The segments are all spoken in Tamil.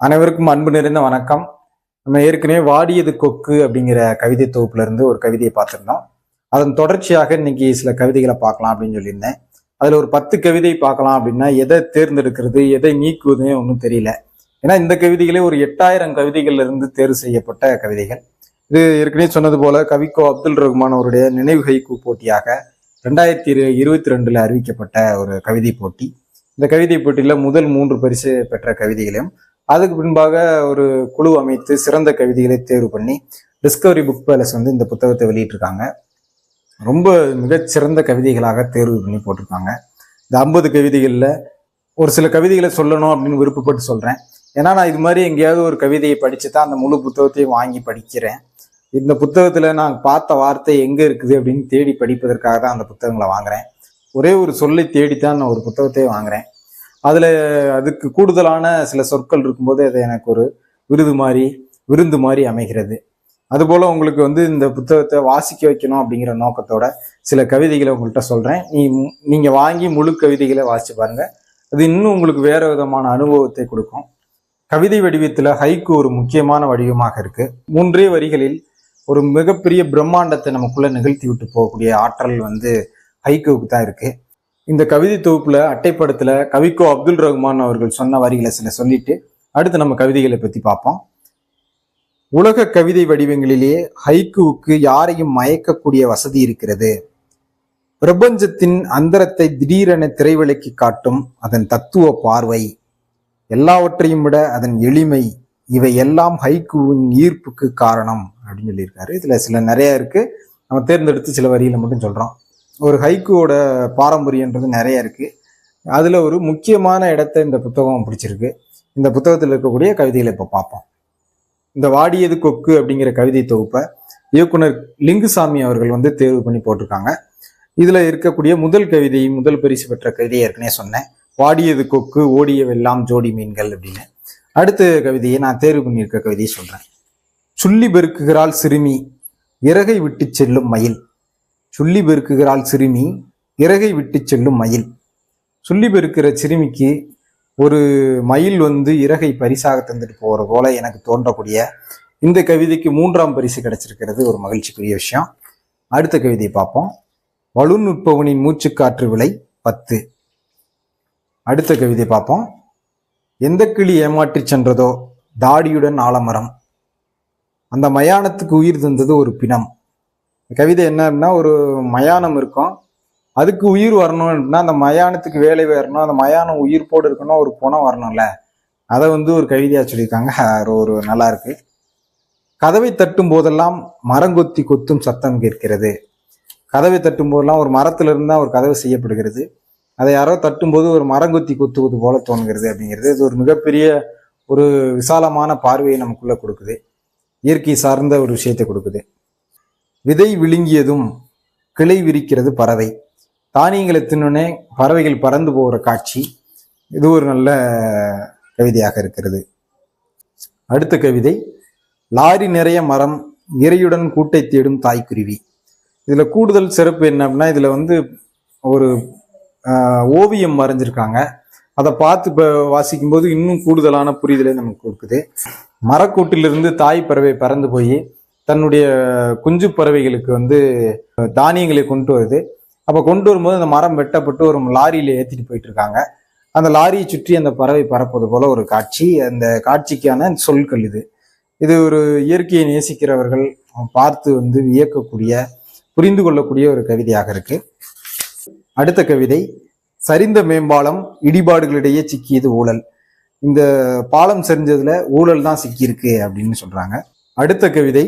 அனைவருக்கும் அன்பு நிறைந்த வணக்கம். நம்ம ஏற்கனவே வாடியது கொக்கு அப்படிங்கிற கவிதை தொகுப்புல இருந்து ஒரு கவிதையை பார்த்துருந்தோம். அதன் தொடர்ச்சியாக இன்னைக்கு சில கவிதைகளை பார்க்கலாம் அப்படின்னு சொல்லியிருந்தேன். அதுல ஒரு பத்து கவிதை பார்க்கலாம் அப்படின்னா எதை தேர்ந்தெடுக்கிறது எதை நீக்குவதுன்னு ஒன்றும் தெரியல. ஏன்னா இந்த கவிதைகளே ஒரு எட்டாயிரம் கவிதைகள்ல இருந்து தேர்வு செய்யப்பட்ட கவிதைகள். இது ஏற்கனவே சொன்னது போல கவிக்கோ அப்துல் ரஹ்மான் அவருடைய நினைவு கைக்கு போட்டியாக ரெண்டாயிரத்தி இரு இருபத்தி ரெண்டுல அறிவிக்கப்பட்ட ஒரு கவிதை போட்டி. இந்த கவிதை போட்டியில முதல் மூன்று பரிசு பெற்ற கவிதைகளையும் அதுக்கு பின்பாக ஒரு குழு அமைத்து சிறந்த கவிதைகளை தேர்வு பண்ணி டிஸ்கவரி புக் பேலஸ் வந்து இந்த புத்தகத்தை வெளியிட்டிருக்காங்க. ரொம்ப மிகச்சிறந்த கவிதைகளாக தேர்வு பண்ணி போட்டிருக்காங்க. இந்த ஐம்பது கவிதைகளில் ஒரு சில கவிதைகளை சொல்லணும் அப்படின்னு விருப்பப்பட்டு சொல்கிறேன் ஏன்னா நான் இது மாதிரி எங்கேயாவது ஒரு கவிதையை படித்து தான் அந்த முழு புத்தகத்தையும் வாங்கி படிக்கிறேன். இந்த புத்தகத்தில் நான் பார்த்த வார்த்தை எங்கே இருக்குது அப்படின்னு தேடி படிப்பதற்காக தான் அந்த புத்தகங்களை வாங்குறேன். ஒரே ஒரு சொல்லை தேடித்தான் நான் ஒரு புத்தகத்தையே வாங்குறேன். அதில் அதுக்கு கூடுதலான சில சொற்கள் இருக்கும்போது அது எனக்கு ஒரு விருது மாதிரி விருந்து மாதிரி அமைகிறது. அதுபோல் உங்களுக்கு வந்து இந்த புத்தகத்தை வாசிக்க வைக்கணும் அப்படிங்கிற நோக்கத்தோட சில கவிதைகளை உங்கள்கிட்ட சொல்கிறேன் நீ நீங்கள் வாங்கி முழு கவிதைகளை வாசிச்சு பாருங்கள் அது இன்னும் உங்களுக்கு வேறு விதமான அனுபவத்தை கொடுக்கும். கவிதை வடிவத்தில் ஹைக்கு ஒரு முக்கியமான வடிவமாக இருக்குது மூன்றே வரிகளில் ஒரு மிகப்பெரிய பிரம்மாண்டத்தை நமக்குள்ளே நிகழ்த்தி விட்டு போகக்கூடிய ஆற்றல் வந்து ஹைக்குவுக்கு தான் இருக்குது இந்த கவிதை தொகுப்புல அட்டைப்படத்துல கவிக்கோ அப்துல் ரஹ்மான் அவர்கள் சொன்ன வரிகளை சில சொல்லிட்டு அடுத்து நம்ம கவிதைகளை பத்தி பார்ப்போம். உலக கவிதை வடிவங்களிலேயே ஹைக்குவுக்கு யாரையும் மயக்கக்கூடிய வசதி இருக்கிறது. பிரபஞ்சத்தின் அந்தரத்தை திடீரென திரைவிலக்கி காட்டும் அதன் தத்துவ பார்வை. எல்லாவற்றையும் விட அதன் எளிமை இவை எல்லாம் ஹைக்குவின் ஈர்ப்புக்கு காரணம் அப்படின்னு சொல்லியிருக்காரு. இதுல சில நிறைய இருக்கு. நம்ம தேர்ந்தெடுத்து சில வரிகளை மட்டும் சொல்றோம். ஒரு ஹைக்குவோட பாரம்பரியன்றது நிறைய இருக்குது அதில் ஒரு முக்கியமான இடத்த இந்த புத்தகம் பிடிச்சிருக்கு. இந்த புத்தகத்தில் இருக்கக்கூடிய கவிதைகளை இப்போ பார்ப்போம். இந்த வாடியது கொக்கு அப்படிங்கிற கவிதை தொகுப்பை இயக்குனர் லிங்குசாமி அவர்கள் வந்து தேர்வு பண்ணி போட்டிருக்காங்க. இதில் இருக்கக்கூடிய முதல் கவிதை முதல் பரிசு பெற்ற கவிதையை ஏற்கனவே சொன்னேன். வாடியது கொக்கு ஓடியவெல்லாம் ஜோடி மீன்கள் அப்படின்னு. அடுத்த கவிதையை நான் தேர்வு பண்ணியிருக்க கவிதையை சொல்கிறேன் சுள்ளி பெருக்குகிறாள் சிறுமி இறகை விட்டு செல்லும் மயில் சுள்ளி பெருக்குகிறாள் சிறுமி இறகை விட்டு செல்லும் மயில். சுள்ளி பெருக்கிற சிறுமிக்கு ஒரு மயில் வந்து இறகை பரிசாக தந்துட்டு போகிற போல எனக்கு தோன்றக்கூடிய இந்த கவிதைக்கு மூன்றாம் பரிசு கிடைச்சிருக்கிறது. ஒரு மகிழ்ச்சிக்குரிய விஷயம். அடுத்த கவிதையை பார்ப்போம். வலுநுட்பவனின் மூச்சுக்காற்று விலை பத்து. அடுத்த கவிதை பார்ப்போம். எந்த கிளி ஏமாற்றிச் சென்றதோ தாடியுடன் ஆலமரம். அந்த மயானத்துக்கு உயிர் தந்தது ஒரு பிணம். கவிதை கவிதை அப்படின்னா ஒரு மயானம் இருக்கும். அதுக்கு உயிர் வரணும் அப்படின்னா அந்த மயானத்துக்கு வேலை வரணும் அந்த மயானம் உயிர் போடு இருக்கணும் ஒரு புணம் வரணும்ல. அதை வந்து ஒரு கவிதையாக சொல்லியிருக்காங்க. அது ஒரு நல்லா இருக்கு. கதவை தட்டும் போதெல்லாம் மரங்கொத்தி கொத்தும் சத்தம் கேட்கிறது. கதவை தட்டும் போதெல்லாம் ஒரு மரத்திலிருந்து தான் ஒரு கதவு செய்யப்படுகிறது. அதை யாரோ தட்டும்போது ஒரு மரங்கொத்தி கொத்துவது போல தோணுகிறது அப்படிங்கிறது. இது ஒரு மிகப்பெரிய ஒரு விசாலமான பார்வையை நமக்குள்ளே கொடுக்குது. இயற்கை சார்ந்த ஒரு விஷயத்தை கொடுக்குது. விதை விழுங்கியதும் கிளை விரிக்கிறது பறவை. தானியங்களை தின்னுனே பறவைகள் பறந்து போகிற காட்சி. இது ஒரு நல்ல கவிதையாக இருக்கிறது. அடுத்த கவிதை லாரி நிறைய மரம் இறையுடன் கூட்டை தேடும் தாய்க்குருவி. இதில் கூடுதல் சிறப்பு என்ன அப்படின்னா இதில் வந்து ஒரு ஓவியம் வரைஞ்சிருக்காங்க. அதை பார்த்து இப்போ வாசிக்கும்போது இன்னும் கூடுதலான புரிதலை நமக்கு கொடுக்குது. மரக்கூட்டிலிருந்து தாய் பறவை பறந்து போய் தன்னுடைய குஞ்சு பறவைகளுக்கு வந்து தானியங்களை கொண்டு வருது. அப்போ கொண்டு வரும்போது அந்த மரம் வெட்டப்பட்டு ஒரு லாரியில் ஏற்றிட்டு போயிட்டு இருக்காங்க அந்த லாரியை சுற்றி அந்த பறவை பறப்பது போல ஒரு காட்சி. அந்த காட்சிக்கான சொற்கள் இது. இது ஒரு இயற்கையை நேசிக்கிறவர்கள் பார்த்து வந்து வியக்கக்கூடிய புரிந்து கொள்ளக்கூடிய ஒரு கவிதையாக இருக்கு. அடுத்த கவிதை சரிந்த மேம்பாலம் இடிபாடுகளிடையே சிக்கியது ஊழல். இந்த பாலம் சரிஞ்சதுல ஊழல் தான் சிக்கியிருக்கு அப்படின்னு சொல்றாங்க. அடுத்த கவிதை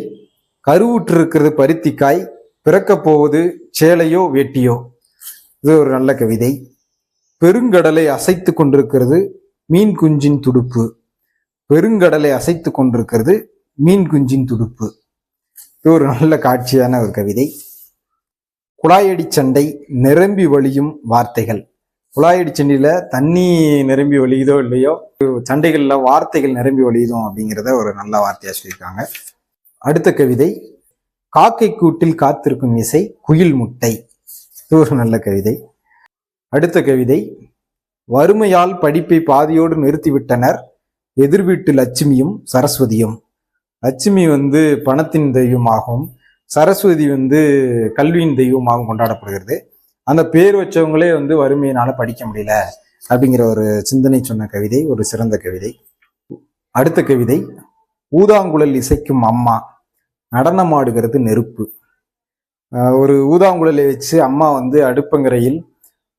கருவுற்று இருக்கிறது பருத்திக்காய் பிறக்கப் போவது சேலையோ வேட்டியோ. இது ஒரு நல்ல கவிதை. பெருங்கடலை அசைத்து கொண்டிருக்கிறது மீன் குஞ்சின் துடுப்பு. பெருங்கடலை அசைத்து கொண்டிருக்கிறது மீன் குஞ்சின் துடுப்பு. இது ஒரு நல்ல காட்சியான ஒரு கவிதை. குழாயடி சண்டை நிரம்பி வழியும் வார்த்தைகள். குழாயடி சண்டையில் தண்ணி நிரம்பி வழியுதோ இல்லையோ? சண்டைகளில் வார்த்தைகள் நிரம்பி வழியுதோ அப்படிங்கிறத ஒரு நல்ல வார்த்தையாக சொல்லியிருக்காங்க. அடுத்த கவிதை காக்கை கூட்டில் காத்திருக்கும் இசை குயில் முட்டை. இது ஒரு நல்ல கவிதை. அடுத்த கவிதை வறுமையால் படிப்பை பாதியோடு நிறுத்திவிட்டனர் எதிர் வீட்டு லட்சுமியும் சரஸ்வதியும். லட்சுமி வந்து பணத்தின் தெய்வமாகவும் சரஸ்வதி வந்து கல்வியின் தெய்வமாகவும் கொண்டாடப்படுகிறது. அந்த பேர் வச்சவங்களே வந்து வறுமையினால படிக்க முடியல அப்படிங்கிற ஒரு சிந்தனை சொன்ன கவிதை ஒரு சிறந்த கவிதை. அடுத்த கவிதை ஊதாங்குழல் இசைக்கும் அம்மா. நடனமாடுகிறது நெருப்பு. ஒரு ஊதாங்குழலை வச்சு அம்மா வந்து அடுப்பங்கரையில்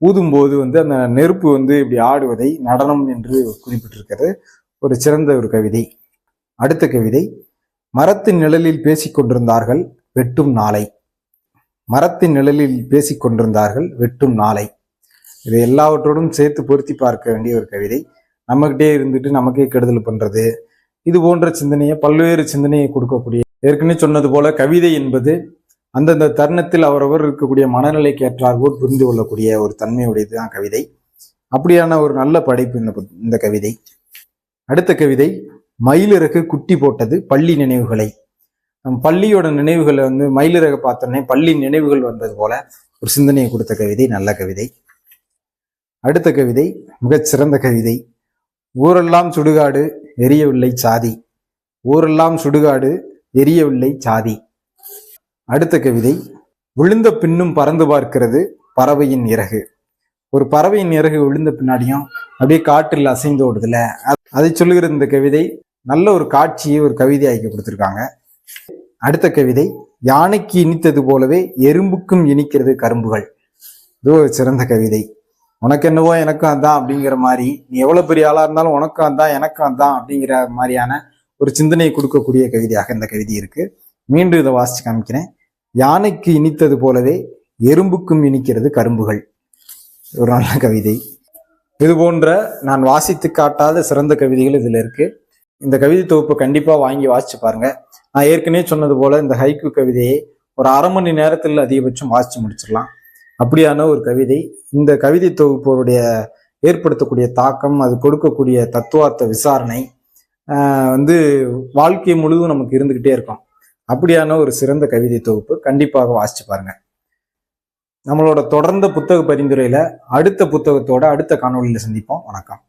ஊதும்போது வந்து அந்த நெருப்பு வந்து இப்படி ஆடுவதை நடனம் என்று குறிப்பிட்டிருக்கிறது. ஒரு சிறந்த ஒரு கவிதை. அடுத்த கவிதை. மரத்தின் நிழலில் பேசிக் கொண்டிருந்தார்கள் வெட்டும் நாளை. மரத்தின் நிழலில் பேசிக் கொண்டிருந்தார்கள் வெட்டும் நாளை. இது எல்லாவற்றோடும் சேர்த்து பொருத்தி பார்க்க வேண்டிய ஒரு கவிதை. நம்மகிட்டே இருந்துட்டு நமக்கே கெடுதல் பண்ணுறது இது போன்ற சிந்தனையை பல்வேறு சிந்தனையை கொடுக்கக்கூடிய ஏற்கனவே சொன்னது போல கவிதை என்பது அந்தந்த தருணத்தில் அவரவர் இருக்கக்கூடிய மனநிலைக்கு ஏற்றாற்போல் புரிந்து கொள்ளக்கூடிய ஒரு தன்மையுடையது தான் கவிதை. அப்படியான ஒரு நல்ல படைப்பு இந்த இந்த கவிதை. அடுத்த கவிதை மயிலிறகு குட்டி போட்டது பள்ளி நினைவுகளை. நம் பள்ளியோட நினைவுகளை வந்து மயிலிறகு பார்த்தோன்னே பள்ளி நினைவுகள் வந்தது போல ஒரு சிந்தனையை கொடுத்த கவிதை நல்ல கவிதை. அடுத்த கவிதை மிகச் சிறந்த கவிதை. ஊரெல்லாம் சுடுகாடு எரியவில்லை சாதி. ஊரெல்லாம் சுடுகாடு எரியவில்லை சாதி. அடுத்த கவிதை விழுந்த பின்னும் பறந்து பார்க்கிறது பறவையின் இறகு. ஒரு பறவையின் இறகு விழுந்த பின்னாடியும் அப்படியே காற்றில் அசைந்து ஓடுதுல அதை சொல்லுகிற இந்த கவிதை நல்ல ஒரு காட்சியை ஒரு கவிதையாக்கி கொடுத்துருக்காங்க. அடுத்த கவிதை யானைக்கு இனித்தது போலவே எறும்புக்கும் இனிக்கிறது கரும்புகள். இது ஒரு சிறந்த கவிதை. உனக்கு என்னவோ எனக்கும் அதான் அப்படிங்கிற மாதிரி. நீ எவ்வளோ பெரிய ஆளாக இருந்தாலும் உனக்கும் அதான் எனக்கும் அதான் அப்படிங்கிற மாதிரியான ஒரு சிந்தனையை கொடுக்கக்கூடிய கவிதையாக இந்த கவிதை இருக்கு. மீண்டும் இதை வாசிச்சு காமிக்கிறேன். யானைக்கு இனித்தது போலவே எறும்புக்கும் இனிக்கிறது கரும்புகள். ஒரு நல்ல கவிதை. இது போன்ற நான் வாசித்து காட்டாத சிறந்த கவிதைகள் இதில் இருக்கு. இந்த கவிதை தொகுப்பை கண்டிப்பாக வாங்கி வாசிச்சு பாருங்க. நான் ஏற்கனவே சொன்னது போல இந்த ஹைக்கு கவிதையை ஒரு அரை மணி நேரத்தில் அதிகபட்சம் வாசிச்சு முடிச்சிடலாம். அப்படியான ஒரு கவிதை. இந்த கவிதை தொகுப்போருடைய ஏற்படுத்தக்கூடிய தாக்கம் அது கொடுக்கக்கூடிய தத்துவார்த்த விசாரணை வந்து வாழ்க்கை முழுவதும் நமக்கு இருந்துக்கிட்டே இருக்கும். அப்படியான ஒரு சிறந்த கவிதை தொகுப்பு. கண்டிப்பாக வாசிச்சு பாருங்க. நம்மளோட தொடர்ந்த புத்தக பரிந்துரையில அடுத்த புத்தகத்தோட அடுத்த காணொளியில சந்திப்போம். வணக்கம்.